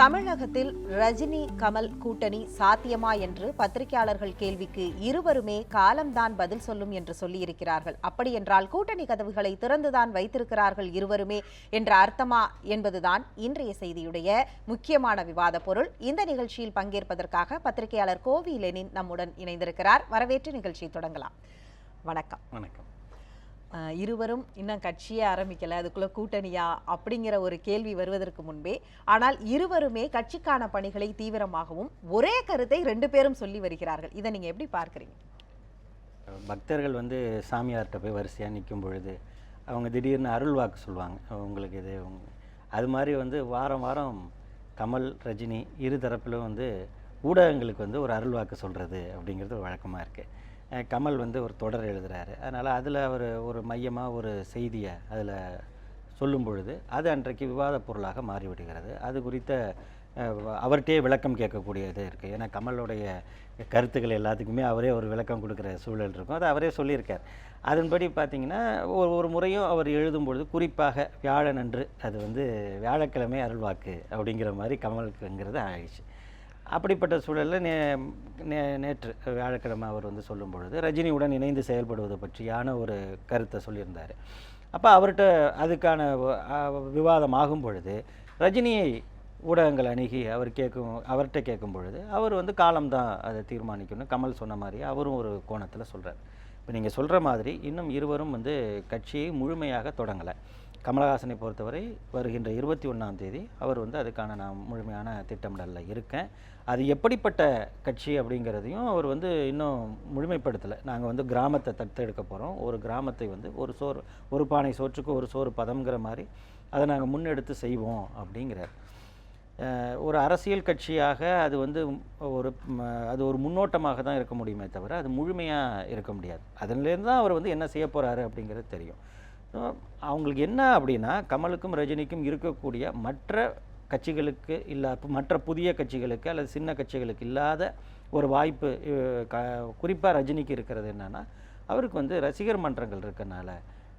தமிழகத்தில் ரஜினி கமல் கூட்டணி சாத்தியமா என்று பத்திரிகையாளர்கள் கேள்விக்கு இருவருமே காலம்தான் பதில் சொல்லும் என்று சொல்லியிருக்கிறார்கள். அப்படி என்றால் கூட்டணி கதவுகளை திறந்துதான் வைத்திருக்கிறார்கள் இருவருமே என்ற அர்த்தமா என்பதுதான் இன்றைய செய்தியுடைய முக்கியமான விவாத பொருள். இந்த நிகழ்ச்சியில் பங்கேற்பதற்காக பத்திரிகையாளர் கோவி லெனின் நம்முடன் இணைந்திருக்கிறார். வரவேற்று நிகழ்ச்சி தொடங்கலாம். வணக்கம். வணக்கம். இருவரும் இன்னும் கட்சியே ஆரம்பிக்கல அதுக்குள்ள கூட்டணியா அப்படிங்கிற ஒரு கேள்வி வருவதற்கு முன்பே ஆனால் இருவருமே கட்சிக்கான பணிகளை தீவிரமாகவும் ஒரே கருத்தை ரெண்டு பேரும் சொல்லி வருகிறார்கள். இதை நீங்க எப்படி பார்க்குறீங்க? பக்தர்கள் வந்து சாமியார்கிட்ட போய் வரிசையாக நிற்கும் பொழுது அவங்க திடீர்னு அருள் வாக்கு சொல்லுவாங்க. உங்களுக்கு இது அது மாதிரி வந்து வாரம் வாரம் கமல் ரஜினி இரு தரப்பிலும் வந்து ஊடகங்களுக்கு வந்து ஒரு அருள் வாக்கு சொல்கிறது அப்படிங்கிறது ஒரு வழக்கமாக இருக்குது கமல் வந்து ஒரு தொடர் எழுதுகிறாரு அதனால் அதில் அவர் ஒரு மையமாக ஒரு செய்தியை அதில் சொல்லும் பொழுது அது அன்றைக்கு விவாதப் பொருளாக மாறிவிடுகிறது. அது குறித்த அவர்கிட்டே விளக்கம் கேட்கக்கூடியது இருக்குது ஏன்னா கமலுடைய கருத்துக்கள் எல்லாத்துக்குமே அவரே ஒரு விளக்கம் கொடுக்குற சூழல் இருக்கும். அது அவரே சொல்லியிருக்கார். அதன்படி பார்த்திங்கன்னா ஒரு ஒரு முறையும் அவர் எழுதும் பொழுது குறிப்பாக வியாழனன்று அது வந்து வியாழக்கிழமை அருள்வாக்கு அப்படிங்கிற மாதிரி கமலுக்குங்கிறது ஆயிடுச்சு. அப்படிப்பட்ட சூழலில் நே நே நேற்று வியாழக்கிழமை அவர் வந்து சொல்லும் பொழுது ரஜினியுடன் இணைந்து செயல்படுவது பற்றியான ஒரு கருத்தை சொல்லியிருந்தார். அப்போ அவர்கிட்ட அதுக்கான விவாதம் ஆகும் பொழுது ரஜினியை ஊடகங்கள் அணுகி அவர் கேட்கும் அவர்கிட்ட கேட்கும் பொழுது அவர் வந்து காலம்தான் அதை தீர்மானிக்கணும். கமல் சொன்ன மாதிரி அவரும் ஒரு கோணத்தில் சொல்கிறார் இப்போ நீங்கள் சொல்கிற மாதிரி இன்னும் இருவரும் வந்து கட்சியை முழுமையாக தொடங்கலை. கமலஹாசனை பொறுத்தவரை வருகின்ற இருபத்தி ஒன்றாம் தேதி அவர் வந்து அதுக்கான நான் முழுமையான திட்டமிடலில் இருக்கேன். அது எப்படிப்பட்ட கட்சி அப்படிங்கிறதையும் அவர் வந்து இன்னும் முழுமைப்படுத்தலை. நாங்கள் வந்து கிராமத்தை தத்தெடுக்க போகிறோம் ஒரு கிராமத்தை வந்து ஒரு சோறு ஒரு பானை சோற்றுக்கு ஒரு சோறு பதம்ங்கிற மாதிரி அதை நாங்கள் முன்னெடுத்து செய்வோம் அப்படிங்கிறார். ஒரு அரசியல் கட்சியாக அது வந்து ஒரு அது ஒரு முன்னோட்டமாக தான் இருக்க முடியுமே தவிர அது முழுமையாக இருக்க முடியாது. அதுலேருந்து தான் அவர் வந்து என்ன செய்ய போகிறாரு அப்படிங்கிறது தெரியும். அவங்களுக்கு என்ன அப்படின்னா கமலுக்கும் ரஜினிக்கும் இருக்கக்கூடிய மற்ற கட்சிகளுக்கு இல்லா மற்ற புதிய கட்சிகளுக்கு அல்லது சின்ன கட்சிகளுக்கு இல்லாத ஒரு வாய்ப்பு க குறிப்பாக ரஜினிக்கு இருக்கிறது என்னன்னா அவருக்கு வந்து ரசிகர் மன்றங்கள் இருக்கனால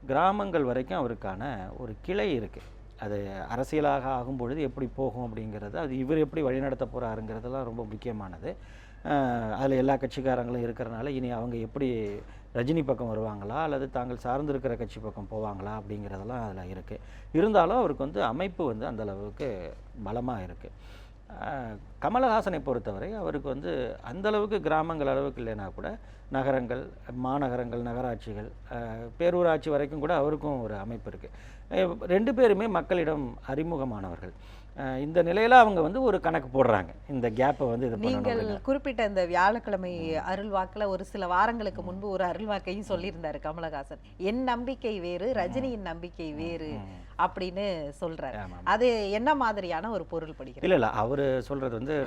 கிராமங்கள் வரைக்கும் அவருக்கான ஒரு கிளை இருக்குது அது அரசியலாக ஆகும் பொழுது எப்படி போகும் அப்படிங்கிறது அது இவர் எப்படி வழிநடத்த போகிறாருங்கிறதுலாம் ரொம்ப முக்கியமானது. அதில் எல்லா கட்சிக்காரங்களும் இருக்கிறனால இனி அவங்க எப்படி ரஜினி பக்கம் வருவாங்களா அல்லது தாங்கள் சார்ந்திருக்கிற கட்சி பக்கம் போவாங்களா அப்படிங்கிறதெல்லாம் அதில் இருக்குது இருந்தாலும் அவருக்கு வந்து அமைப்பு வந்து அந்த அளவுக்கு பலமாக இருக்குது கமலஹாசனை பொறுத்தவரை அவருக்கு வந்து அந்தளவுக்கு கிராமங்கள் அளவுக்கு இல்லைனா கூட நகரங்கள் மாநகரங்கள் நகராட்சிகள் பேரூராட்சி வரைக்கும் கூட அவருக்கும் ஒரு அமைப்பு இருக்குது ரெண்டு பேருமே மக்களிடம் அறிமுகமானவர்கள். இந்த நிலையில் அவங்க வந்து ஒரு கணக்கு போடுறாங்க. இந்த கேப்பை வந்து இது நீங்கள். குறிப்பிட்ட இந்த வியாழக்கிழமை அருள்வாக்குல ஒரு சில வாரங்களுக்கு முன்பு ஒரு அருள்வாக்கையும் சொல்லியிருந்தாரு கமலஹாசன். என் நம்பிக்கை வேறு ரஜினியின் நம்பிக்கை வேறு. அப்படின்னு சொல்றாரு. ஆமாம் அது என்ன மாதிரியான ஒரு பொருள் படுகிறது இல்லை இல்லை. அவர் சொல்கிறது வந்து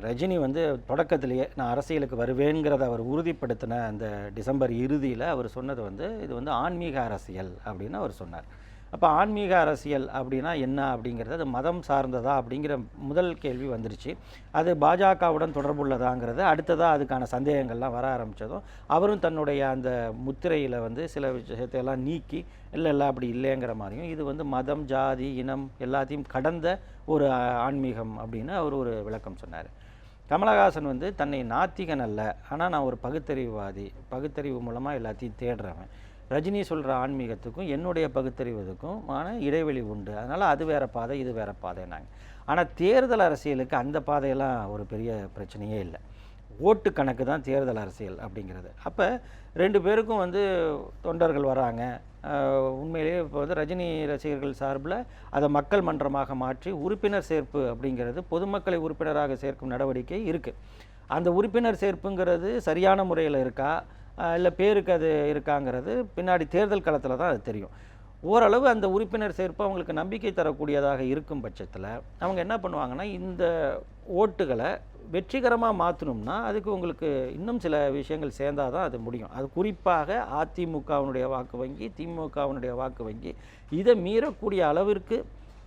ரஜினி வந்து தொடக்கத்திலேயே நான் அரசியலுக்கு வருவேங்கிறத அவர் உறுதிப்படுத்தின அந்த டிசம்பர் இறுதியில் அவர் சொன்னது வந்து இது வந்து ஆன்மீக அரசியல் அப்படின்னு அவர் சொன்னார். அப்போ ஆன்மீக அரசியல் அப்படின்னா என்ன அப்படிங்கிறது அது மதம் சார்ந்ததா அப்படிங்கிற முதல் கேள்வி வந்துருச்சு. அது பாஜகவுடன் தொடர்புள்ளதாங்கிறது அடுத்ததாக அதுக்கான சந்தேகங்கள்லாம் வர ஆரம்பித்ததும் அவரும் தன்னுடைய அந்த முத்திரையில் வந்து சில விஷயத்தையெல்லாம் நீக்கி இல்லை இல்லை அப்படி இல்லைங்கிற மாதிரியும் இது வந்து மதம் ஜாதி இனம் எல்லாத்தையும் கடந்த ஒரு ஆன்மீகம் அப்படின்னு அவர் ஒரு விளக்கம் சொன்னார். கமலஹாசன் வந்து தன்னை நாத்திகன் அல்ல. ஆனால் நான் ஒரு பகுத்தறிவுவாதி. பகுத்தறிவு மூலமாக எல்லாத்தையும் தேடுறவன். ரஜினி சொல்கிற ஆன்மீகத்துக்கும் என்னுடைய பகுத்தறிவதுக்கும் ஆன இடைவெளி உண்டு. அதனால் அது வேறு பாதை இது வேறு பாதைனாங்க ஆனால் தேர்தல் அரசியலுக்கு அந்த பாதையெல்லாம் ஒரு பெரிய பிரச்சனையே இல்லை. ஓட்டு கணக்கு தான் தேர்தல் அரசியல் அப்படிங்கிறது. அப்போ ரெண்டு பேருக்கும் வந்து தொண்டர்கள் வராங்க. உண்மையிலேயே இப்போ வந்து ரஜினி ரசிகர்கள் சார்பில் அதை மக்கள் மன்றமாக மாற்றி உறுப்பினர் சேர்ப்பு அப்படிங்கிறது பொதுமக்களை உறுப்பினராக சேர்க்கும் நடவடிக்கை இருக்குது அந்த உறுப்பினர் சேர்ப்புங்கிறது சரியான முறையில் இருக்கா? இல்லை பேருக்கு அது இருக்காங்கிறது. பின்னாடி தேர்தல் களத்தில் தான் அது தெரியும். ஓரளவு அந்த உறுப்பினர் சேர்ப்பு அவங்களுக்கு நம்பிக்கை தரக்கூடியதாக இருக்கும் பட்சத்தில் அவங்க என்ன பண்ணுவாங்கன்னா இந்த ஓட்டுகளை வெற்றிகரமாக மாற்றணும்னா அதுக்கு உங்களுக்கு இன்னும் சில விஷயங்கள் சேர்ந்தாதான் தான் அது முடியும். அது குறிப்பாக அதிமுகவினுடைய வாக்கு வங்கி திமுகவினுடைய வாக்கு வங்கி இதை மீறக்கூடிய அளவிற்கு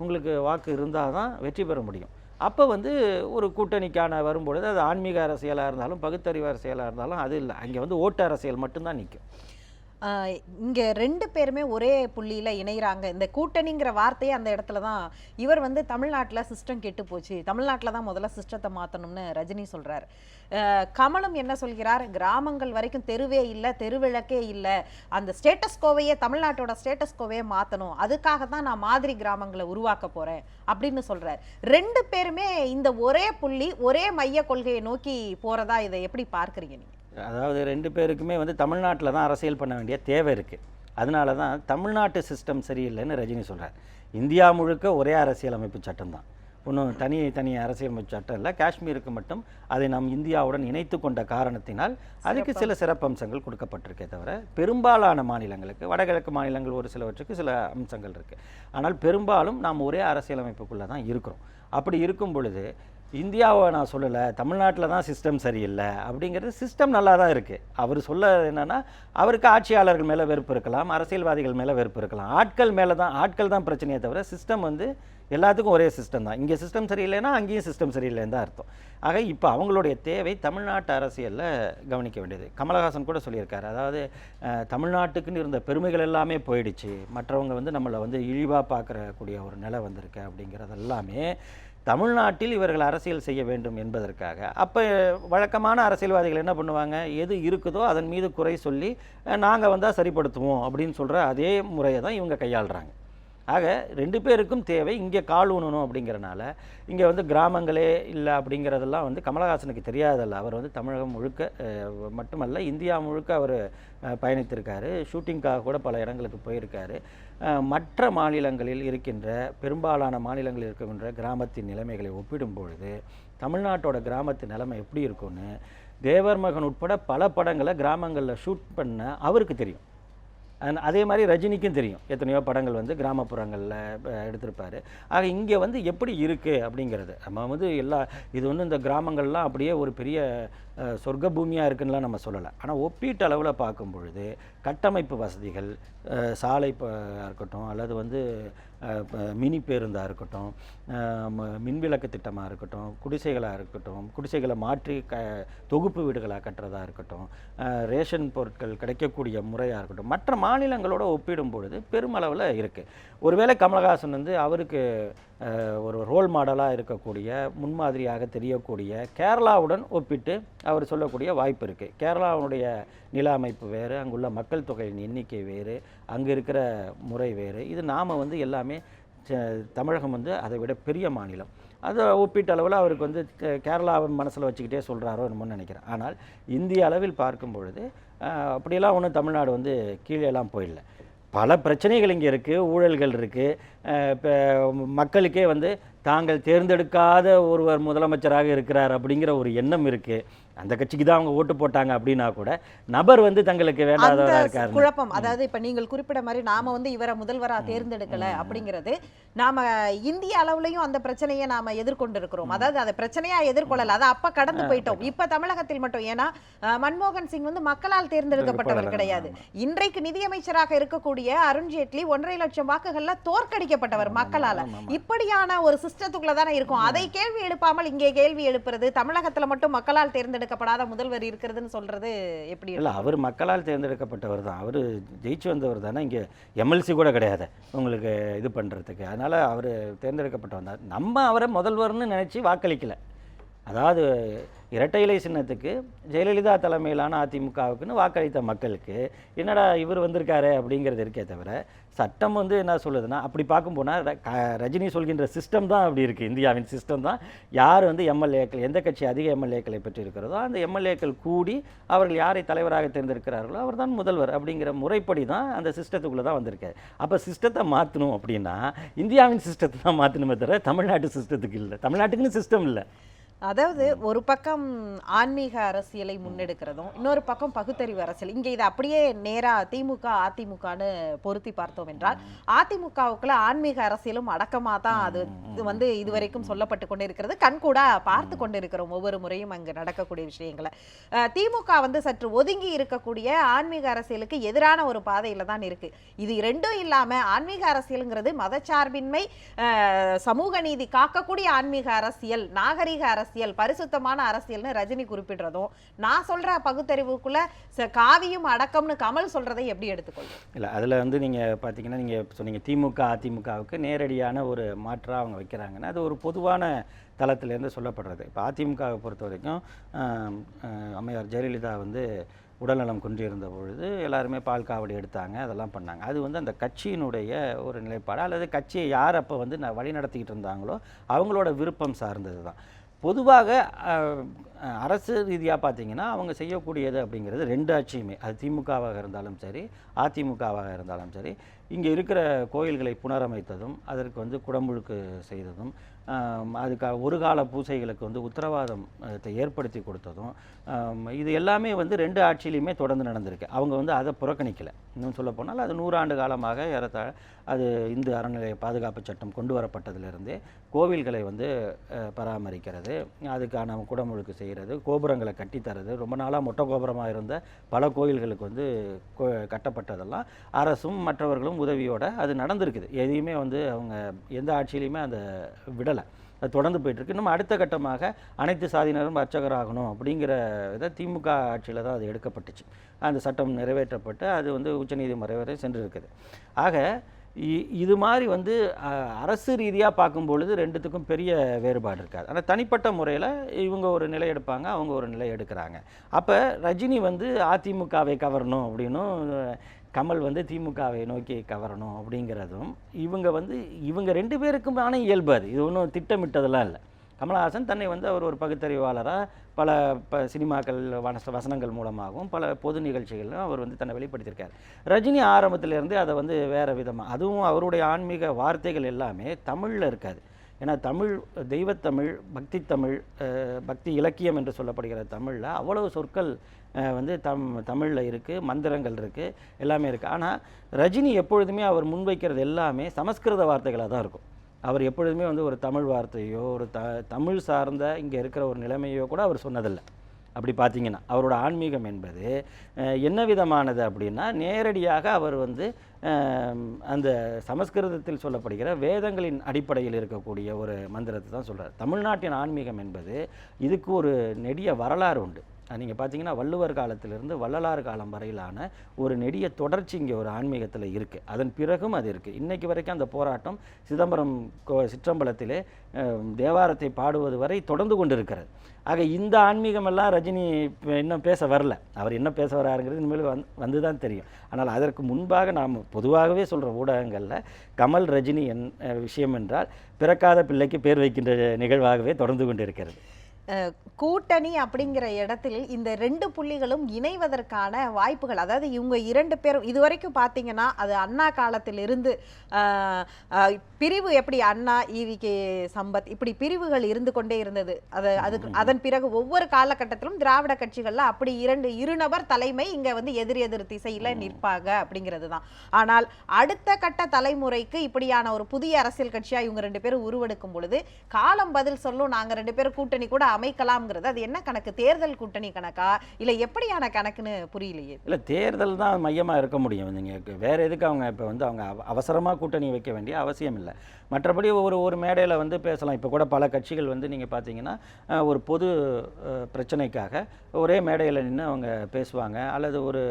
உங்களுக்கு வாக்கு இருந்தால் தான் வெற்றி பெற முடியும். அப்போ வந்து ஒரு கூட்டணிக்கான வரும்பொழுது அது ஆன்மீக அரசியலாக இருந்தாலும் பகுத்தறிவு அரசியலாக இருந்தாலும் அது இல்லை. அங்கே வந்து ஓட்டு அரசியல் மட்டும்தான் நிற்கும் இங்க ரெண்டு பேருமே ஒரே புள்ளியில இணைகிறாங்க இந்த கூட்டணிங்கிற வார்த்தையே அந்த இடத்துல தான் இவர் வந்து தமிழ்நாட்டில் சிஸ்டம் கெட்டு போச்சு. தமிழ்நாட்டில் தான் முதல்ல சிஸ்டத்தை மாற்றணும்னு ரஜினி சொல்றாரு. கமலும் என்ன சொல்கிறார்? கிராமங்கள் வரைக்கும் தெருவே இல்லை தெருவிளக்கே இல்லை. அந்த ஸ்டேட்டஸ் கோவையே தமிழ்நாட்டோட ஸ்டேட்டஸ் கோவையே மாற்றணும் அதுக்காக தான் நான் மாதிரி கிராமங்களை உருவாக்க போறேன் அப்படின்னு சொல்றார். ரெண்டு பேருமே இந்த ஒரே புள்ளி ஒரே மைய கொள்கையை நோக்கி போறதா இதை எப்படி பார்க்குறீங்க நீங்கள் அதாவது ரெண்டு பேருக்குமே வந்து தமிழ்நாட்டில் தான் அரசியல் பண்ண வேண்டிய தேவை இருக்குது அதனால தான் தமிழ்நாட்டு சிஸ்டம் சரியில்லைன்னு ரஜினி சொல்றார். இந்தியா முழுக்க ஒரே அரசியலமைப்பு சட்டம் தான். ஒன்றும் தனி தனி அரசியலமைப்பு சட்டம் இல்லை. காஷ்மீருக்கு மட்டும் அதை நாம் இந்தியாவுடன் இணைத்து கொண்ட காரணத்தினால் அதுக்கு சில சிறப்பம்சங்கள். கொடுக்கப்பட்டிருக்கே தவிர பெரும்பாலான மாநிலங்களுக்கு வடகிழக்கு மாநிலங்கள் ஒரு சிலவற்றுக்கு சில அம்சங்கள் இருக்குது ஆனால் பெரும்பாலும் நாம் ஒரே அரசியலமைப்புக்குள்ளே தான் இருக்கிறோம். அப்படி இருக்கும் பொழுது இந்தியாவை நான் சொல்லலை தமிழ்நாட்டில் தான் சிஸ்டம் சரியில்லை அப்படிங்கிறது சிஸ்டம் நல்லா தான் இருக்குது அவர் சொல்ல என்னன்னா அவருக்கு ஆட்சியாளர்கள் மேலே வெறுப்பு இருக்கலாம் அரசியல்வாதிகள் மேலே வெறுப்பு இருக்கலாம். ஆட்கள் மேலே தான் ஆட்கள் தான் பிரச்சனையே தவிர சிஸ்டம் வந்து எல்லாத்துக்கும் ஒரே சிஸ்டம் தான். இங்கே சிஸ்டம் சரியில்லைன்னா அங்கேயும் சிஸ்டம் சரியில்லைன்னு தான் அர்த்தம். ஆக இப்போ அவங்களுடைய தேவை தமிழ்நாட்டு அரசியலில் கவனிக்க வேண்டியது. கமலஹாசன் கூட சொல்லியிருக்காரு. அதாவது தமிழ்நாட்டுக்குன்னு இருந்த பெருமைகள் எல்லாமே போயிடுச்சு. மற்றவங்க வந்து நம்மளை வந்து இழிவாக பார்க்கறக்கூடிய ஒரு நிலை வந்திருக்கு அப்படிங்கிறது எல்லாமே தமிழ்நாட்டில் இவர்கள் அரசியல் செய்ய வேண்டும் என்பதற்காக. அப்போ வழக்கமான அரசியல்வாதிகள் என்ன பண்ணுவாங்க? எது இருக்குதோ அதன் மீது குறை சொல்லி நாங்கள் வந்தால் சரிப்படுத்துவோம் அப்படின்னு சொல்கிற அதே முறையை தான் இவங்க கையாளுறாங்க. ஆக ரெண்டு பேருக்கும் தேவை. இங்கே கால் ஊனணும் அப்படிங்கிறனால இங்கே வந்து கிராமங்களே இல்லை அப்படிங்கிறதெல்லாம் வந்து கமலஹாசனுக்கு தெரியாதல்ல. அவர் வந்து தமிழகம் முழுக்க மட்டுமல்ல இந்தியா முழுக்க அவர் பயணித்திருக்காரு. ஷூட்டிங்காக கூட பல இடங்களுக்கு போயிருக்காரு. மற்ற மாநிலங்களில் இருக்கின்ற பெரும்பாலான மாநிலங்களில் இருக்கின்ற கிராமத்தின் நிலைமைகளை ஒப்பிடும் பொழுது தமிழ்நாட்டோட கிராமத்து நிலைமை எப்படி இருக்கும்னு தேவர் மகன் உட்பட பல படங்களை கிராமங்களில் ஷூட் பண்ண அவருக்கு தெரியும். அண்ட் அதே மாதிரி ரஜினிக்கும் தெரியும். எத்தனையோ படங்கள் வந்து கிராமப்புறங்களில் எடுத்திருப்பார். ஆக இங்கே வந்து எப்படி இருக்குது அப்படிங்கிறது. நம்ம வந்து எல்லா இது வந்து இந்த கிராமங்கள்லாம் அப்படியே ஒரு பெரிய சொர்க்க பூமியாக இருக்குன்னுலாம் நம்ம சொல்லலை. ஆனால் ஒப்பீட்டு அளவில் பார்க்கும் பொழுது கட்டமைப்பு வசதிகள் சாலை இருக்கட்டும் அல்லது வந்து மினி பேருந்தாக இருக்கட்டும் ம- மின்விளக்கு திட்டமாக இருக்கட்டும் குடிசைகளாக இருக்கட்டும் குடிசைகளை மாற்றி க தொகுப்பு வீடுகளாக கட்டுறதா இருக்கட்டும் ரேஷன் பொருட்கள் கிடைக்கக்கூடிய முறையாக இருக்கட்டும் மற்ற மாநிலங்களோட ஒப்பிடும் பொழுது பெருமளவில் இருக்குது ஒருவேளை கமலஹாசன் வந்து அவருக்கு ஒரு ரோல் மாடலாக இருக்கக்கூடிய முன்மாதிரியாக தெரியக்கூடிய கேரளாவுடன் ஒப்பிட்டு அவர் சொல்லக்கூடிய வாய்ப்பு இருக்குது கேரளாவுடைய நில அமைப்பு வேறு அங்குள்ள மக்கள் தொகையின் எண்ணிக்கை வேறு அங்கே இருக்கிற முறை வேறு. இது நாம் வந்து எல்லாமே ச- தமிழகம் வந்து அதை விட பெரிய மாநிலம். அதை ஒப்பீட்டு அளவில் அவருக்கு வந்து கேரளாவை மனசில் வச்சுக்கிட்டே சொல்கிறாரோ என்னமோ நினைக்கிறேன். ஆனால் இந்திய அளவில் பார்க்கும் பொழுது அப்படியெல்லாம் ஒன்றும் தமிழ்நாடு வந்து கீழே எல்லாம் போயிடல பல பிரச்சனைகள் இங்கே இருக்குது ஊழல்கள் இருக்குது இப்போ மக்களுக்கே வந்து தாங்கள் தேர்ந்தெடுக்காத ஒருவர் முதலமைச்சராக இருக்கிறார் அப்படிங்கிற ஒரு எண்ணம் இருக்குது அந்த கட்சிக்கு தான் அவங்க ஓட்டு போட்டாங்க அப்படின்னா கூட நபர் வந்து தங்களுக்கு வேண்டாதவராக இருக்காரு குழப்பம். அதாவது இப்ப நீங்கள் குறிப்பிட மாதிரி நாம வந்து இவரை முதல்வரா தேர்ந்தெடுக்கல அப்படிங்கிறது நாம இந்திய அளவுலயும் அந்த பிரச்சனையை நாம எதிர்கொண்டு இருக்கிறோம் அதாவது அதை பிரச்சனையா எதிர்கொள்ளல. அதை அப்ப கடந்து போயிட்டோம். இப்ப தமிழகத்தில் மட்டும் ஏன்னா மன்மோகன் சிங் வந்து மக்களால் தேர்ந்தெடுக்கப்பட்டவர் கிடையாது. இன்றைக்கு நிதியமைச்சராக இருக்கக்கூடிய அருண் ஜேட்லி ஒன்றரை லட்சம் வாக்குகள்ல தோற்கடிக்கப்பட்டவர் மக்களால. இப்படியான ஒரு சிஸ்டத்துக்குள்ள தானே இருக்கும். அதை கேள்வி எழுப்பாமல் இங்கே கேள்வி எழுப்புறது தமிழகத்துல மட்டும் மக்களால் தேர்ந்தெடுக்கப்படாத முதல்வர் இருக்கிறதுன்னு சொல்றது எப்படி இல்லை அவர் மக்களால் தேர்ந்தெடுக்கப்பட்டவர் தான். அவர் ஜெயிச்சு வந்தவர் தானே. இங்கே எம்எல்சி கூட கிடையாது. உங்களுக்கு இது பண்ணுறதுக்கு அதனால் அவர் தேர்ந்தெடுக்கப்பட்டு வந்தார். நம்ம அவரை முதல்வர்னு நினச்சி வாக்களிக்கல. அதாவது இரட்டை இலை சின்னத்துக்கு ஜெயலலிதா தலைமையிலான அதிமுகவுக்குன்னு வாக்களித்த மக்களுக்கு என்னடா இவர் வந்திருக்காரு அப்படிங்கிறது இருக்கே தவிர சட்டம் வந்து என்ன சொல்லுதுன்னா அப்படி பார்க்கும் போனால் க- ரஜினி சொல்கின்ற சிஸ்டம் தான் அப்படி இருக்குது இந்தியாவின் சிஸ்டம் தான். யார் வந்து எம்எல்ஏக்கள் எந்த கட்சி அதிக எம்எல்ஏக்களை பெற்று இருக்கிறதோ அந்த எம்எல்ஏக்கள் கூடி அவர்கள் யாரை தலைவராக தேர்ந்தெடுக்கிறார்களோ அவர்தான் முதல்வர் அப்படிங்கிற முறைப்படி தான் அந்த சிஸ்டத்துக்குள்ளே தான் வந்திருக்காரு அப்போ சிஸ்டத்தை மாற்றணும் அப்படின்னா இந்தியாவின் சிஸ்டத்தை தான் மாற்றணுமே தவிர தமிழ்நாட்டு சிஸ்டத்துக்கு இல்லை. தமிழ்நாட்டுக்குன்னு சிஸ்டம் இல்லை. அதாவது ஒரு பக்கம் ஆன்மீக அரசியலை முன்னெடுக்கிறதும் இன்னொரு பக்கம் பகுத்தறிவு அரசியல். இங்க இதை அப்படியே நேரா திமுக அதிமுகன்னு பொருத்தி பார்த்தோம் என்றால் அதிமுகவுக்குள்ள ஆன்மீக அரசியலும் அடக்கமா தான் அது வந்து இதுவரைக்கும் சொல்லப்பட்டு கொண்டு இருக்கிறது கண்கூடா பார்த்து கொண்டு இருக்கிறோம் ஒவ்வொரு முறையும் அங்கு நடக்கக்கூடிய விஷயங்களை. திமுக வந்து சற்று ஒதுங்கி இருக்கக்கூடிய ஆன்மீக அரசியலுக்கு எதிரான ஒரு பாதையில தான் இருக்கு. இது ரெண்டும் இல்லாம ஆன்மீக அரசியலுங்கிறது மதச்சார்பின்மை சமூக நீதி காக்கக்கூடிய ஆன்மீக அரசியல் நாகரிக அரசியல் அரசியல் பரிசுத்தமான அரசியல்னு ரஜினி குறிப்பிடுறதும் நான் சொல்கிற பகுத்தறிவுக்குள்ளே ச- காவியும் அடக்கம்னு கமல் சொல்கிறதை எப்படி எடுத்துக்கொள்ளும் இல்லை அதில் வந்து நீங்கள் பார்த்தீங்கன்னா நீங்கள் சொன்னீங்க திமுக அதிமுகவுக்கு நேரடியான ஒரு மாற்றாக அவங்க வைக்கிறாங்கன்னா அது ஒரு பொதுவான தளத்திலேருந்து சொல்லப்படுறது. இப்போ அதிமுகவை பொறுத்த வரைக்கும் அம்மையார் ஜெயலலிதா வந்து உடல்நலம் குன்றியிருந்த பொழுது எல்லாருமே பால் காவடி எடுத்தாங்க அதெல்லாம் பண்ணாங்க. அது வந்து அந்த கட்சியினுடைய ஒரு நிலைப்பாடு அல்லது கட்சியை யார் அப்போ வந்து நான் வழி நடத்திக்கிட்டு இருந்தாங்களோ அவங்களோட விருப்பம் சார்ந்தது தான் பொதுவாக அரசு ரீதியாக பார்த்தீங்கன்னா அவங்க செய்யக்கூடியது அப்படிங்கிறது ரெண்டு ஆட்சியுமே. அது திமுகவாக இருந்தாலும் சரி அதிமுகவாக இருந்தாலும் சரி இங்கே இருக்கிற கோயில்களை புனரமைத்ததும் அதற்கு வந்து குடமுழுக்கு செய்ததும் அதுக்கு ஒரு கால பூசைகளுக்கு வந்து உத்தரவாதம் ஏற்படுத்தி கொடுத்ததும் இது எல்லாமே வந்து ரெண்டு ஆட்சியிலையுமே தொடர்ந்து நடந்திருக்கு. அவங்க வந்து அதை புறக்கணிக்கலை. இன்னும் சொல்ல போனால் அது நூறாண்டு காலமாக ஏறத்தாழ அது இந்து அறநிலைய பாதுகாப்பு சட்டம் கொண்டு வரப்பட்டதிலிருந்தே கோவில்களை வந்து பராமரிக்கிறது அதுக்கான குடமுழுக்கு செய்கிறது கோபுரங்களை கட்டித்தரது ரொம்ப நாளாக மொட்டை கோபுரமாக இருந்த பல கோயில்களுக்கு வந்து கோ- கட்டப்பட்டதெல்லாம் அரசும் மற்றவர்களும் உதவியோடு அது நடந்திருக்குது. எதையுமே வந்து அவங்க எந்த ஆட்சியிலையுமே அந்த விடல். அது தொடர்ந்து போயிட்டுருக்கு. நம்ம அடுத்த கட்டமாக அனைத்து சாதியினரும் அர்ச்சகராகணும் அப்படிங்கிற இதை திமுக ஆட்சியில் தான் அது எடுக்கப்பட்டுச்சு. அந்த சட்டம் நிறைவேற்றப்பட்டு அது வந்து உச்சநீதிமன்றம் வரை சென்று இருக்குது ஆக இது மாதிரி வந்து அரசு ரீதியாக பார்க்கும் பொழுது ரெண்டுத்துக்கும் பெரிய வேறுபாடு இருக்காது. ஆனால் தனிப்பட்ட முறையில் இவங்க ஒரு நிலை எடுப்பாங்க அவங்க ஒரு நிலை எடுக்கிறாங்க. அப்போ ரஜினி வந்து அதிமுகவை கவரணும் அப்படின்னும் கமல் வந்து திமுகவை நோக்கி கவரணும் அப்படிங்கிறதும் இவங்க வந்து இவங்க ரெண்டு பேருக்குமான இயல்பு அது. இது ஒன்றும் திட்டமிட்டதெல்லாம் இல்லை. கமலஹாசன் தன்னை வந்து அவர் ஒரு பகுத்தறிவாளராக பல ப சினிமாக்கள் வனச வசனங்கள் மூலமாகவும் பல பொது நிகழ்ச்சிகளிலும் அவர் வந்து தன்னை வெளிப்படுத்தியிருக்கார். ரஜினி ஆரம்பத்திலேருந்து அதை வந்து வேறு விதமாக அதுவும் அவருடைய ஆன்மீக வார்த்தைகள் எல்லாமே தமிழில் இருக்காது. ஏன்னா தமிழ் தெய்வத்தமிழ் பக்தி தமிழ் பக்தி இலக்கியம் என்று சொல்லப்படுகிற தமிழில் அவ்வளவு சொற்கள் வந்து தம் தமிழில் இருக்குது மந்திரங்கள் இருக்குது எல்லாமே இருக்குது ஆனால் ரஜினி எப்பொழுதுமே அவர் முன்வைக்கிறது எல்லாமே சமஸ்கிருத வார்த்தைகளாக தான் இருக்கும். அவர் எப்பொழுதுமே வந்து ஒரு தமிழ் வார்த்தையோ ஒரு த தமிழ் சார்ந்த இங்கே இருக்கிற ஒரு நிலைமையோ கூட அவர் சொன்னதில்லை. அப்படி பார்த்தீங்கன்னா அவரோட ஆன்மீகம் என்பது என்ன விதமானது அப்படின்னா நேரடியாக அவர் வந்து அந்த சமஸ்கிருதத்தில் சொல்லப்படுகிற வேதங்களின் அடிப்படையில் இருக்கக்கூடிய ஒரு மந்திரத்தை தான் சொல்கிறார் தமிழ்நாட்டின் ஆன்மீகம் என்பது இதுக்கு ஒரு நெடிய வரலாறு உண்டு. நீங்கள் பார்த்தீங்கன்னா வள்ளுவர் காலத்திலிருந்து வள்ளலார் காலம் வரையிலான ஒரு நெடிய தொடர்ச்சி இங்கே ஒரு ஆன்மீகத்தில் இருக்குது அதன் பிறகும் அது இருக்குது இன்னைக்கு வரைக்கும் அந்த போராட்டம் சிதம்பரம் கோ சிற்றம்பலத்திலே தேவாரத்தை பாடுவது வரை தொடர்ந்து கொண்டு இருக்கிறது ஆக இந்த ஆன்மீகமெல்லாம் ரஜினி இன்னும் பேச வரல. அவர் என்ன பேச வராருங்கிறது இனிமேல் வந் வந்து தான் தெரியும். ஆனால் அதற்கு முன்பாக நாம் பொதுவாகவே சொல்கிற ஊடகங்களில் கமல் ரஜினி என் விஷயம் என்றால் பிறக்காத பிள்ளைக்கு பேர் வைக்கின்ற நிகழ்வாகவே தொடர்ந்து கொண்டு இருக்கிறது கூட்டணி அப்படிங்கிற இடத்தில் இந்த ரெண்டு புள்ளிகளும் இணைவதற்கான வாய்ப்புகள் அதாவது இவங்க இரண்டு பேரும் இதுவரைக்கும் பார்த்தீங்கன்னா அது அண்ணா காலத்திலிருந்து பிரிவு எப்படி அண்ணா ஈவி கே சம்பத் இப்படி பிரிவுகள் இருந்து கொண்டே இருந்தது. அது அதுக்கு அதன் பிறகு ஒவ்வொரு காலகட்டத்திலும் திராவிட கட்சிகள்ல அப்படி இரண்டு இருநபர் தலைமை இங்க வந்து எதிர் எதிர் திசையில நிற்பாங்க அப்படிங்கிறது தான். ஆனால் அடுத்த கட்ட தலைமுறைக்கு இப்படியான ஒரு புதிய அரசியல் கட்சியா இவங்க ரெண்டு பேரும் உருவெடுக்கும் பொழுது காலம் பதில் சொல்லும் நாங்க ரெண்டு பேரும் கூட்டணி கூட அமைக்கலாம்ங்கிறது அது என்ன கணக்கு? தேர்தல் கூட்டணி கணக்கா? இல்லை எப்படியான கணக்குன்னு புரியலையே. இல்லை தேர்தல் தான் மையமாக இருக்க முடியும். நீங்கள் வேறு எதுக்கு அவங்க இப்போ வந்து அவங்க அவசரமாக கூட்டணி வைக்க வேண்டிய அவசியம் இல்லை. மற்றபடி ஒரு ஒரு மேடையில் வந்து பேசலாம். இப்போ கூட பல கட்சிகள் வந்து நீங்கள் பார்த்தீங்கன்னா ஒரு பொது பிரச்சனைக்காக ஒரே மேடையில் நின்று அவங்க பேசுவாங்க. அல்லது ஒரு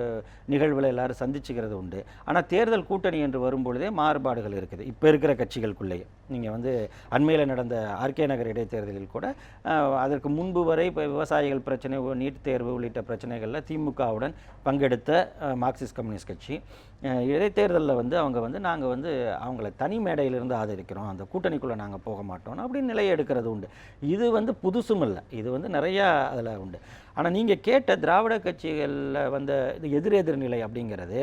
நிகழ்வில் எல்லோரும் சந்திச்சுக்கிறது உண்டு. ஆனால் தேர்தல் கூட்டணி என்று வரும்பொழுதே மாறுபாடுகள் இருக்குது. இப்போ இருக்கிற கட்சிகளுக்குள்ளேயே. நீங்கள் வந்து அண்மையில் நடந்த ஆர்கே நகர் இடைத்தேர்தலில் கூட அதற்கு முன்பு வரை இப்போ விவசாயிகள் பிரச்சனை நீட் தேர்வு உள்ளிட்ட பிரச்சனைகளில் திமுகவுடன் பங்கெடுத்த மார்க்சிஸ்ட் கம்யூனிஸ்ட் கட்சி. இடைத்தேர்தலில் வந்து அவங்க வந்து நாங்கள் வந்து அவங்கள தனி மேடையிலிருந்து ஆதரிக்கிறோம். அந்த கூட்டணிக்குள்ளே நாங்கள் போக மாட்டோம் அப்படின்னு நிலையை எடுக்கிறது உண்டு. இது வந்து புதுசும் இல்லை. இது வந்து நிறையா அதில் உண்டு. ஆனால் நீங்கள் கேட்ட திராவிட கட்சிகளில் வந்த இது எதிர் எதிர் நிலை அப்படிங்கிறது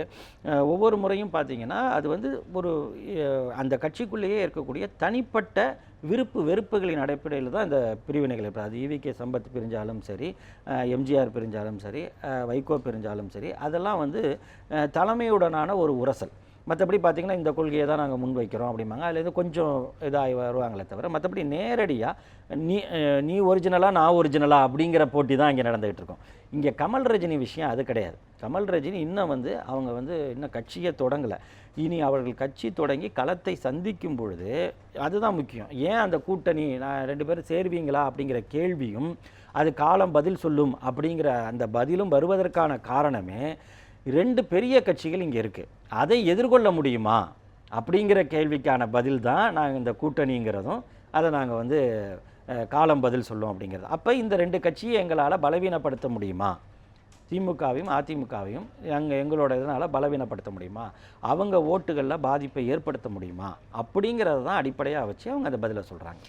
ஒவ்வொரு முறையும் பார்த்தீங்கன்னா அது வந்து ஒரு அந்த கட்சிக்குள்ளேயே இருக்கக்கூடிய தனிப்பட்ட விருப்பு வெறுப்புகளின் அடிப்படையில் தான் இந்த பிரிவினைகள் இப்போ அது ஈவிகே சம்பத் பிரிஞ்சாலும் சரி எம்ஜிஆர் பிரிஞ்சாலும் சரி வைகோ பிரிஞ்சாலும் சரி அதெல்லாம் வந்து தலைமையுடனான ஒரு உரசல். மற்றபடி பார்த்திங்கன்னா இந்த கொள்கையை தான் நாங்கள் முன்வைக்கிறோம் அப்படிம்பாங்க. அதுலேருந்து கொஞ்சம் இதாகி வருவாங்களே தவிர மற்றபடி நேரடியாக நீ நீ ஒரிஜினலாக நான் ஒரிஜினலாக அப்படிங்கிற போட்டி தான் இங்கே நடந்துகிட்டு இருக்கோம். இங்கே கமல் ரஜினி விஷயம் அது கிடையாது. கமல் ரஜினி இன்னும் வந்து அவங்க வந்து இன்னும் கட்சியை தொடங்கலை. இனி அவர்கள் கட்சி தொடங்கி களத்தை சந்திக்கும் பொழுது அதுதான் முக்கியம். ஏன் அந்த கூட்டணி நான் ரெண்டு பேரும் சேருவீங்களா அப்படிங்கிற கேள்வியும் அது காலம் பதில் சொல்லும் அப்படிங்கிற அந்த பதிலும் வருவதற்கான காரணமே ரெண்டு பெரிய கட்சிகள் இங்கே இருக்குது அதை எதிர்கொள்ள முடியுமா அப்படிங்கிற கேள்விக்கான பதில் தான் நாங்கள் இந்த கூட்டணிங்கிறதும் அதை நாங்கள் வந்து காலம் பதில் சொல்லும் அப்படிங்கிறது. அப்போ இந்த ரெண்டு கட்சியை எங்களால் பலவீனப்படுத்த முடியுமா? திமுகவையும் அதிமுகவையும் எங்கள் எங்களோட இதனால் பலவீனப்படுத்த முடியுமா? அவங்க ஓட்டுகளில் பாதிப்பை ஏற்படுத்த முடியுமா? அப்படிங்கிறத தான் அடிப்படையாக வச்சு அவங்க அந்த பதிலை சொல்கிறாங்க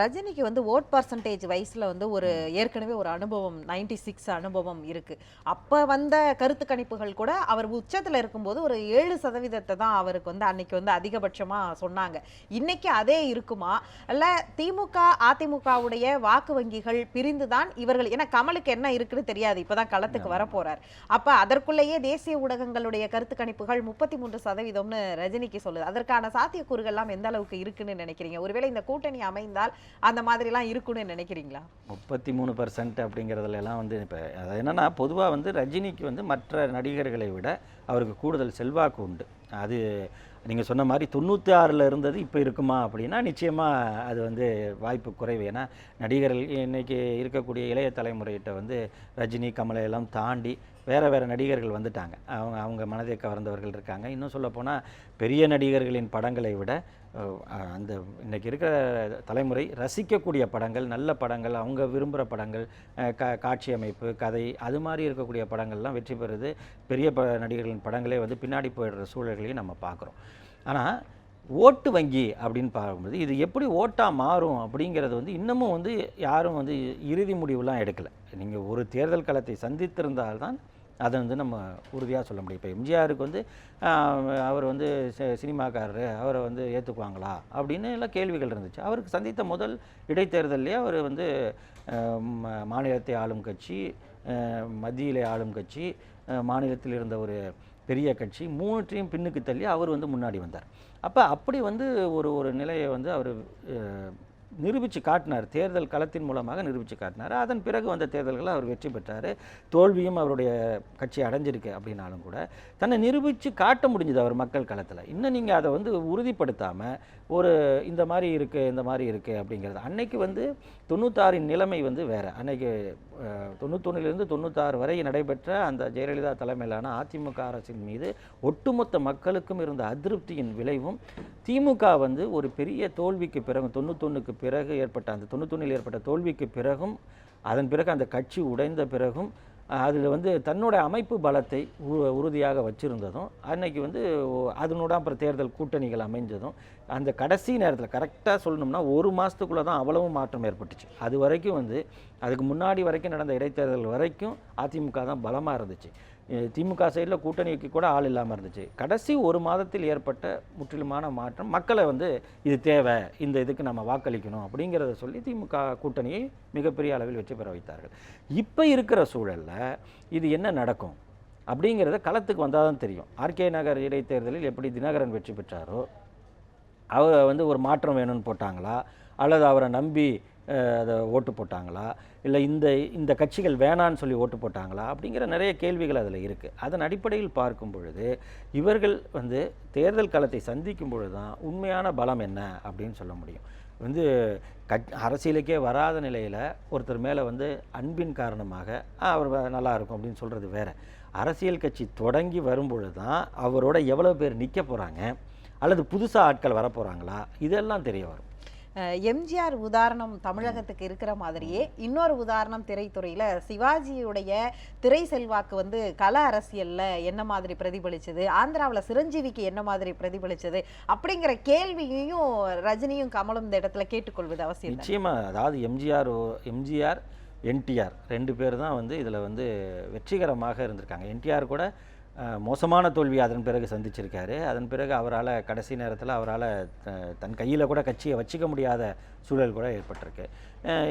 ரஜினிக்கு வந்து ஓட் பர்சன்டேஜ் வயசுல வந்து ஒரு ஏற்கனவே ஒரு அனுபவம் 96 சிக்ஸ் அனுபவம் இருக்கு. அப்ப வந்த கருத்து கணிப்புகள் கூட அவர் உச்சத்துல இருக்கும்போது ஒரு ஏழு சதவீதத்தை தான் அவருக்கு வந்து அன்னைக்கு வந்து அதிகபட்சமா சொன்னாங்க. இன்னைக்கு அதே இருக்குமா? இல்ல திமுக அதிமுகவுடைய வாக்கு வங்கிகள் பிரிந்து தான் இவர்கள் ஏன்னா கமலுக்கு என்ன இருக்குன்னு தெரியாது இப்பதான் களத்துக்கு வர போறார் அப்ப அதற்குள்ளேயே தேசிய ஊடகங்களுடைய கருத்து கணிப்புகள் முப்பத்தி மூன்று சதவீதம்னு ரஜினிக்கு சொல்லுது. அதற்கான சாத்தியக்கூறுகள் எல்லாம் எந்த அளவுக்கு இருக்குன்னு நினைக்கிறீங்க? ஒருவேளை இந்த கூட்டணி அமைந்தால் அந்த மாதிரிலாம் இருக்குன்னு நினைக்கிறீங்களா? முப்பத்தி மூணு பர்சன்ட் அப்படிங்கிறதுலலாம் வந்து இப்போ அது என்னென்னா பொதுவாக வந்து ரஜினிக்கு வந்து மற்ற நடிகர்களை விட அவருக்கு கூடுதல் செல்வாக்கு உண்டு. அது நீங்கள் சொன்ன மாதிரி தொண்ணூற்றி ஆறில் இருந்தது இப்போ இருக்குமா அப்படின்னா நிச்சயமாக அது வந்து வாய்ப்பு குறைவு. ஏன்னா நடிகர்கள் இன்னைக்கு இருக்கக்கூடிய இளைய தலைமுறையிட்ட வந்து ரஜினி கமலை எல்லாம் தாண்டி வேறு வேறு நடிகர்கள் வந்துட்டாங்க. அவங்க அவங்க மனதை கவர்ந்தவர்கள் இருக்காங்க. இன்னும் சொல்லப்போனால் பெரிய நடிகர்களின் படங்களை விட அந்த இன்றைக்கி இருக்கிற தலைமுறை ரசிக்கக்கூடிய படங்கள் நல்ல படங்கள் அவங்க விரும்புகிற படங்கள் கா காட்சி அமைப்பு கதை அது மாதிரி இருக்கக்கூடிய படங்கள்லாம் வெற்றி பெறுது. பெரிய ப நடிகர்களின் படங்களே வந்து பின்னாடி போயிடுற சூழல்களையும் நம்ம பார்க்குறோம். ஆனால் ஓட்டு வங்கி அப்படின்னு பார்க்கும்போது இது எப்படி ஓட்டாக மாறும் அப்படிங்கிறது வந்து இன்னமும் வந்து யாரும் வந்து இறுதி முடிவுலாம் எடுக்கலை. நீங்கள் ஒரு தேர்தல் களத்தை சந்தித்திருந்தால்தான் அதை வந்து நம்ம உறுதியாக சொல்ல முடியும். இப்போ எம்ஜிஆருக்கு வந்து அவர் வந்து சினிமாக்காரர் அவரை வந்து ஏற்றுக்குவாங்களா அப்படின்னு எல்லாம் கேள்விகள் இருந்துச்சு. அவருக்கு சந்தித்த முதல் இடைத்தேர்தல்லையே அவர் வந்து மாநிலத்தை ஆளும் கட்சி மத்தியில் மத்தியிலே ஆளும் கட்சி மாநிலத்தில் இருந்த ஒரு பெரிய கட்சி மூணுத்தையும் பின்னுக்கு தள்ளி அவர் வந்து முன்னாடி வந்தார். அப்போ அப்படி வந்து ஒரு ஒரு நிலையை வந்து அவர் நிரூபித்து காட்டினார். தேர்தல் களத்தின் மூலமாக நிரூபித்து காட்டினார். அதன் பிறகு வந்த தேர்தல்களில் அவர் வெற்றி பெற்றார். தோல்வியும் அவருடைய கட்சி அடைஞ்சிருக்கு அப்படின்னாலும் கூட தன்னை நிரூபித்து காட்ட முடிஞ்சது அவர் மக்கள் களத்தில். இன்னும் நீங்கள் அதை வந்து உறுதிப்படுத்தாமல் ஒரு இந்த மாதிரி இருக்குது இந்த மாதிரி இருக்குது அப்படிங்கிறது. அன்னைக்கு வந்து தொண்ணூத்தாறின் நிலைமை வந்து வேறு. அன்னைக்கு தொண்ணூத்தொன்னிலிருந்து தொண்ணூத்தாறு வரை நடைபெற்ற அந்த ஜெயலலிதா தலைமையிலான அதிமுக அரசின் மீது ஒட்டுமொத்த மக்களுக்கும் இருந்த அதிருப்தியின் விளைவும் திமுக வந்து ஒரு பெரிய தோல்விக்கு பிறகு தொண்ணூத்தொன்னுக்கு பிறகு ஏற்பட்ட அந்த தொண்ணூத்தொன்னில் ஏற்பட்ட தோல்விக்கு பிறகும் அதன் பிறகு அந்த கட்சி உடைந்த பிறகும் அதில் வந்து தன்னோட அமைப்பு பலத்தை உ- உறுதியாக வச்சுருந்ததும் அன்னைக்கு வந்து அதனோட அப்புறம் தேர்தல் கூட்டணிகள் அமைஞ்சதும் அந்த கடைசி நேரத்தில் கரெக்டாக சொல்லணும்னா ஒரு மாதத்துக்குள்ளே தான் அவ்வளவு மாற்றம் ஏற்பட்டுச்சு. அது வரைக்கும் வந்து அதுக்கு முன்னாடி வரைக்கும் நடந்த இடைத்தேர்தல் வரைக்கும் அதிமுக தான் பலமாக இருந்துச்சு. திமுக சைடில் கூட்டணிக்கு கூட ஆள் இல்லாமல் இருந்துச்சு. கடைசி ஒரு மாதத்தில் ஏற்பட்ட முற்றிலுமான மாற்றம் மக்களை வந்து இது தேவை இந்த இதுக்கு நம்ம வாக்களிக்கணும் அப்படிங்கிறத சொல்லி திமுக கூட்டணியை மிகப்பெரிய அளவில் வெற்றி பெற வைத்தார்கள். இப்போ இருக்கிற சூழலில் இது என்ன நடக்கும் அப்படிங்கிறத களத்துக்கு வந்தால் தான் தெரியும் ஆர்கே நகர் இடைத்தேர்தலில் எப்படி தினகரன் வெற்றி பெற்றாரோ அவர் வந்து ஒரு மாற்றம் வேணும்னு போட்டாங்களா அல்லது அவரை நம்பி அதை ஓட்டு போட்டாங்களா? இல்லை இந்த இந்த கட்சிகள் வேணான்னு சொல்லி ஓட்டு போட்டாங்களா? அப்படிங்கிற நிறைய கேள்விகள் அதில் இருக்குது அதன் அடிப்படையில் பார்க்கும் பொழுது இவர்கள் வந்து தேர்தல் களத்தை சந்திக்கும் பொழுது தான் உண்மையான பலம் என்ன அப்படின்னு சொல்ல முடியும். வந்து கட் அரசியலுக்கே வராத நிலையில் ஒருத்தர் மேலே வந்து அன்பின் காரணமாக அவர் நல்லா இருக்கும் அப்படின்னு சொல்கிறது வேறு. அரசியல் கட்சி தொடங்கி வரும்பொழுது தான் அவரோட எவ்வளோ பேர் நிற்க போகிறாங்க அல்லது புதுசாக ஆட்கள் வரப்போகிறாங்களா இதெல்லாம் தெரிய வரும். எம்ஜிஆர் உதாரணம் தமிழகத்துக்கு இருக்கிற மாதிரியே இன்னொரு உதாரணம் திரைத்துறையில் சிவாஜியுடைய திரை செல்வாக்கு வந்து கல அரசியலில் என்ன மாதிரி பிரதிபலிச்சது? ஆந்திராவில் சிரஞ்சீவிக்கு என்ன மாதிரி பிரதிபலிச்சது? அப்படிங்கிற கேள்வியையும் ரஜினியும் கமலும் இந்த இடத்துல கேட்டுக்கொள்வது அவசியம் நிச்சயமாக அதாவது எம்ஜிஆர் எம்ஜிஆர் என்டிஆர் ரெண்டு பேர் தான் வந்து இதில் வந்து வெற்றிகரமாக இருந்திருக்காங்க. என்டிஆர் கூட மோசமான தோல்வி அதன் பிறகு சந்திச்சிருக்காரு. அதன் பிறகு அவரால் கடைசி நேரத்தில் அவரால் தன் கையில் கூட கட்சியை வச்சுக்க முடியாத சூழல் கூட ஏற்பட்டிருக்கு.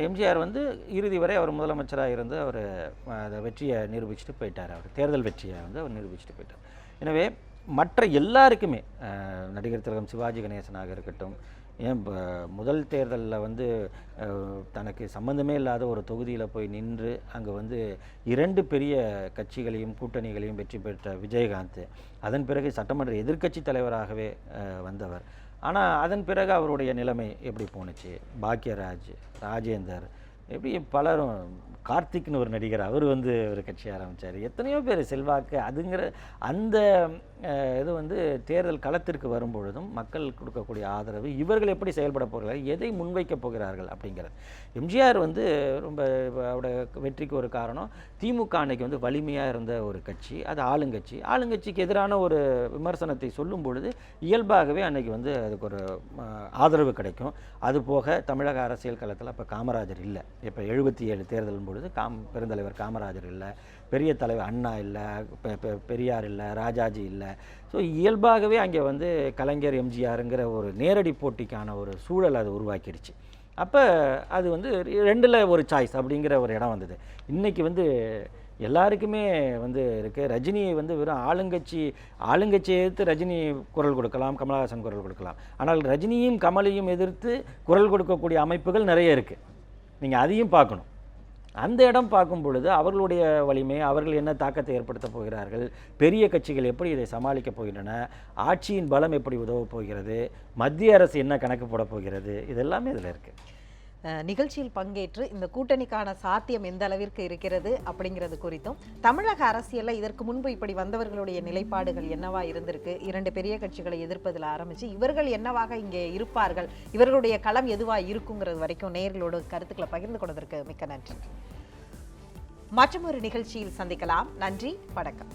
எம்ஜிஆர் வந்து இறுதி வரை அவர் முதலமைச்சராக இருந்து அவர் அதை வெற்றியை நிரூபிச்சுட்டு போயிட்டார் அவர். தேர்தல் வெற்றியை வந்து அவர் நிரூபிச்சுட்டு போயிட்டார். எனவே மற்ற எல்லாருக்குமே நடிகர் திலகம் சிவாஜி கணேசனாக இருக்கட்டும் ஏன் இப்போ முதல் தேர்தலில் வந்து தனக்கு சம்மந்தமே இல்லாத ஒரு தொகுதியில் போய் நின்று அங்கே வந்து இரண்டு பெரிய கட்சிகளையும் கூட்டணிகளையும் வெற்றி பெற்ற விஜயகாந்த். அதன் பிறகு சட்டமன்ற எதிர்க்கட்சி தலைவராகவே வந்தவர். ஆனால் அதன் பிறகு அவருடைய நிலைமை எப்படி போணுச்சு? பாக்யராஜ் ராஜேந்தர் எப்படி பலரும் கார்த்திக்னு ஒரு நடிகர் அவர் வந்து ஒரு கட்சி ஆரம்பித்தார் எத்தனையோ பேர் செல்வாக்கு அதுங்கிற அந்த இது வந்து தேர்தல் களத்திற்கு வரும்பொழுதும் மக்கள் கொடுக்கக்கூடிய ஆதரவு இவர்கள் எப்படி செயல்பட போகிறார்கள் எதை முன்வைக்கப் போகிறார்கள் அப்படிங்கிறது. எம்ஜிஆர் வந்து ரொம்ப அவரோட வெற்றிக்கு ஒரு காரணம் திமுக அன்னைக்கு வந்து வலிமையாக இருந்த ஒரு கட்சி அது ஆளுங்கட்சி. ஆளுங்கட்சிக்கு எதிரான ஒரு விமர்சனத்தை சொல்லும் பொழுது இயல்பாகவே அன்னைக்கு வந்து அதுக்கு ஒரு ஆதரவு கிடைக்கும். அது போக தமிழக அரசியல் களத்தில் அப்போ காமராஜர் இல்லை. இப்போ எழுபத்தி ஏழு தேர்தலும் பொழுது காம் பெருந்தலைவர் காமராஜர் இல்லை. பெரிய தலைவர் அண்ணா இல்லை பெ- பெரியார் இல்லை ராஜாஜி இல்லை. ஸோ இயல்பாகவே அங்கே வந்து கலைஞர் எம்ஜிஆருங்கிற ஒரு நேரடி போட்டிக்கான ஒரு சூழல் அது உருவாக்கிடுச்சு. அப்போ அது வந்து ரெண்டில் ஒரு சாய்ஸ் அப்படிங்கிற ஒரு இடம் வந்தது. இன்றைக்கி வந்து எல்லாருக்குமே வந்து இருக்குது ரஜினி வந்து வெறும் ஆளுங்கட்சி ஆளுங்கட்சியை எதிர்த்து ரஜினி குரல் கொடுக்கலாம் கமலஹாசன் குரல் கொடுக்கலாம். ஆனால் ரஜினியும் கமலையும் எதிர்த்து குரல் கொடுக்கக்கூடிய அமைப்புகள் நிறைய இருக்குது நீங்கள் அதையும் பார்க்கணும். அந்த இடம் பார்க்கும் பொழுது அவர்களுடைய வலிமை அவர்கள் என்ன தாக்கத்தை ஏற்படுத்தப் போகிறார்கள் பெரிய கட்சிகள் எப்படி இதை சமாளிக்கப் போகின்றன ஆட்சியின் பலம் எப்படி உதவப் போகிறது மத்திய அரசு என்ன கணக்கு போடப் போகிறது இதெல்லாமே இதில் இருக்குது நிகழ்ச்சியில் பங்கேற்று இந்த கூட்டணிக்கான சாத்தியம் எந்த அளவிற்கு இருக்கிறது அப்படிங்கிறது குறித்தும் தமிழக அரசியலில் இதற்கு முன்பு இப்படி வந்தவர்களுடைய நிலைப்பாடுகள் என்னவா இருந்திருக்கு இரண்டு பெரிய கட்சிகளை எதிர்ப்பதில் ஆரம்பித்து இவர்கள் என்னவாக இங்கே இருப்பார்கள் இவர்களுடைய களம் எதுவாக இருக்குங்கிறது வரைக்கும் நேர்களோடு கருத்துக்களை பகிர்ந்து கொண்டதற்கு மிக்க நன்றி. மற்றொரு நிகழ்ச்சியில் சந்திக்கலாம். நன்றி வணக்கம்.